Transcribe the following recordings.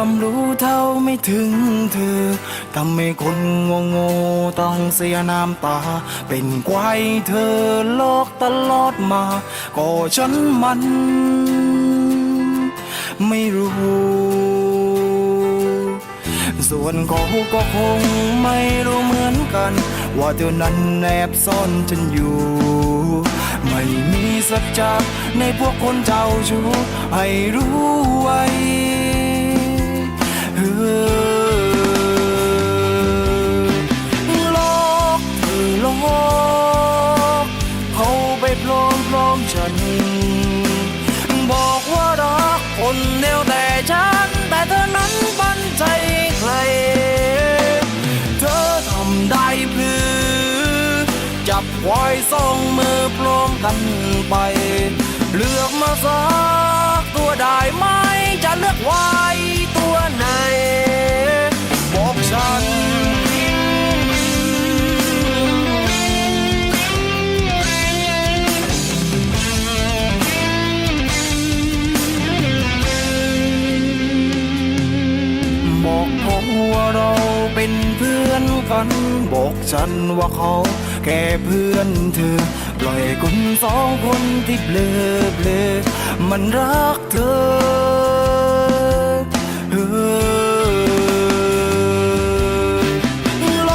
ความรู้เท่าไม่ถึงเธอทำให้คนโง่โง่ๆต้องเสียน้ำตา เป็นควายเธอโลกตลอดมา ก็ฉันมัน ไม่รู้ ส่วนเขาก็คงไม่รู้เหมือนกัน ว่าเธอนั้นแอบซ่อนฉันอยู่ไม่มีสัจจะในพวกคนเจ้าชู้ให้รู้ มพร้อมๆฉัน บอกว่ารักคนเดียวแต่ฉัน แต่เธอนั้นปันใจใคร เธอทำได้พลือจับไว้สองมือพร้อมกันไป เลือกมาสักตัวได้ไหม เป็นเพื่อนกันบอกฉันว่าเขาแค่เพื่อนเธอ ปล่อยคนสองคนที่เบลอเบลอมันรักเธอเออโล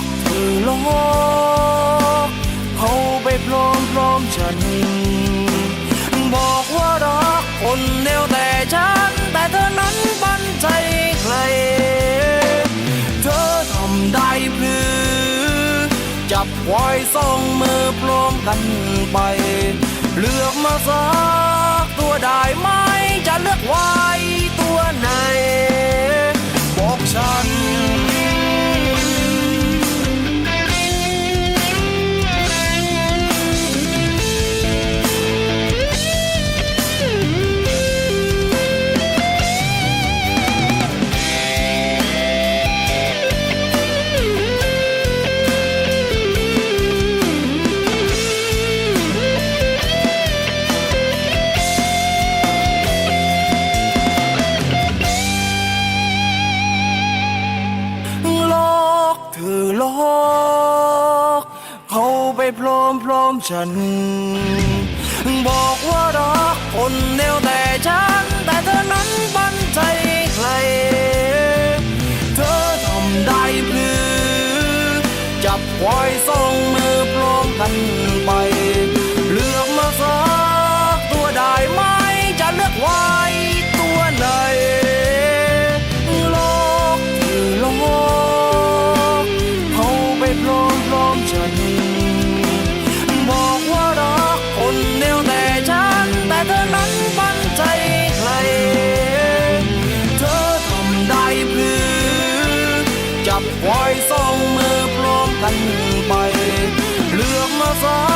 กเธอโลกเขาไปพร้อมๆฉันบอกว่ารักคนเดียวแต่ฉัน แต่เธอนั้นปันใจ จับคว้สองมือพร้อมกันไป เลือกมาสักตัวได้ไหม โพรมโพรมฉัน บอกว่ารักคนเดียวแต่ฉัน แต่เธอนั้นปันใจใคร เธอทำได้หรือจับควายสองมือพร้อมกันไป ใหม่ เลือกมาสา